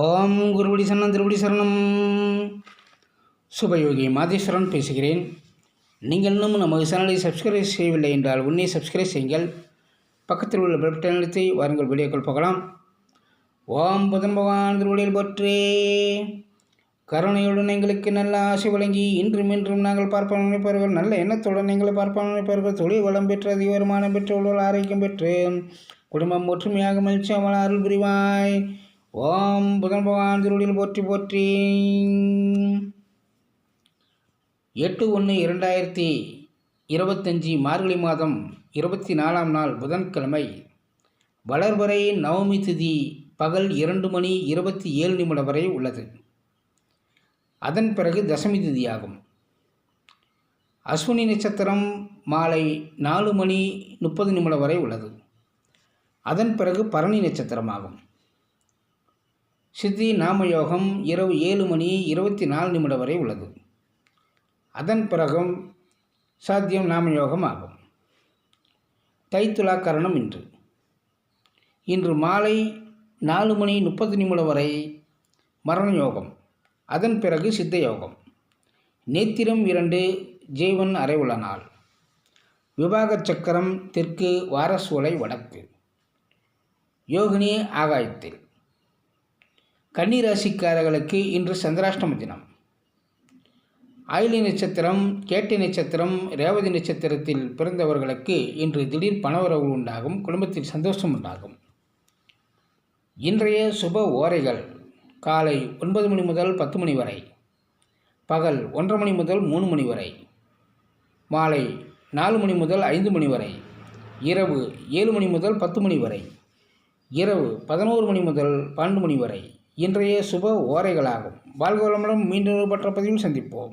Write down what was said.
ஓம் குருபடி சரணம் திருபடி சரணம். சுபயோகி மாதேஸ்வரன் பேசுகிறேன். நீங்கள் இன்னும் நமது சேனலை சப்ஸ்கிரைப் செய்யவில்லை என்றால் உன்னை சப்ஸ்கிரைப் செய்யுங்கள். பக்கத்தில் உள்ள பெல் பட்டன் அழுத்தி வாருங்கள் வீடியோக்கள் பார்க்கலாம். ஓம் புதன் பகவான் திருவடியில் போற்றே. கருணையுடன் எங்களுக்கு நல்ல ஆசை வழங்கி இன்றும் இன்றும் நாங்கள் பார்ப்போம் நினைப்பவர்கள் நல்ல எண்ணத்துடன் எங்களை பார்ப்போம் நினைப்பவர்கள் தொழில் வளம் பெற்று அதிக வருமானம் பெற்று உடல் ஆரோக்கியம் பெற்று குடும்பம் ஒற்றுமையாக மகிழ்ச்சியாக அருள் புரிவாய். ஓம் புதன் பகவான் திருவடியில் போற்றி போற்றி. எட்டு ஒன்று இரண்டாயிரத்தி இருபத்தஞ்சி மார்கழி மாதம் இருபத்தி நாலாம் நாள் புதன்கிழமை. வளர்வரை நவமி திதி பகல் இரண்டு மணி இருபத்தி ஏழு நிமிடம் வரை உள்ளது. அதன் பிறகு தசமி திதியாகும். அஸ்வினி நட்சத்திரம் மாலை நாலு மணி முப்பது நிமிடம் வரை உள்ளது. அதன் பிறகு பரணி நட்சத்திரமாகும். சித்தி நாமயோகம் இரவு ஏழு மணி இருபத்தி நாலு நிமிடம் வரை உள்ளது. அதன் பிறகும் சாத்தியம் நாமயோகம் ஆகும். தைத்துலா கரணம் இன்று. இன்று மாலை நாலு மணி முப்பது நிமிடம் வரை மரண யோகம் அதன் பிறகு சித்த யோகம் நேத்திரம் இரண்டு ஜீவன் அறைவுள்ள நாள். விவாக சக்கரம் தெற்கு வாரசூலை வடக்கு. யோகினி ஆகாயத்தில். கன்னிராசிக்காரர்களுக்கு இன்று சந்திராஷ்டம தினம். ஆயிலி நட்சத்திரம் கேட்டை நட்சத்திரம் ரேவதி நட்சத்திரத்தில் பிறந்தவர்களுக்கு இன்று திடீர் பணவரவு உண்டாகும் குடும்பத்தில் சந்தோஷம் உண்டாகும். இன்றைய சுப ஓரைகள் காலை ஒன்பது மணி முதல் பத்து மணி வரை பகல் ஒன்றரை மணி முதல் மூணு மணி வரை மாலை நாலு மணி முதல் ஐந்து மணி வரை இரவு ஏழு மணி முதல் பத்து மணி வரை இரவு பதினோரு மணி முதல் பன்னெண்டு மணி வரை இன்றைய சுப ஓரைகளாகும். வாழ்க வளமுடன் மீண்டும் பற்ற பதிவில் சந்திப்போம்.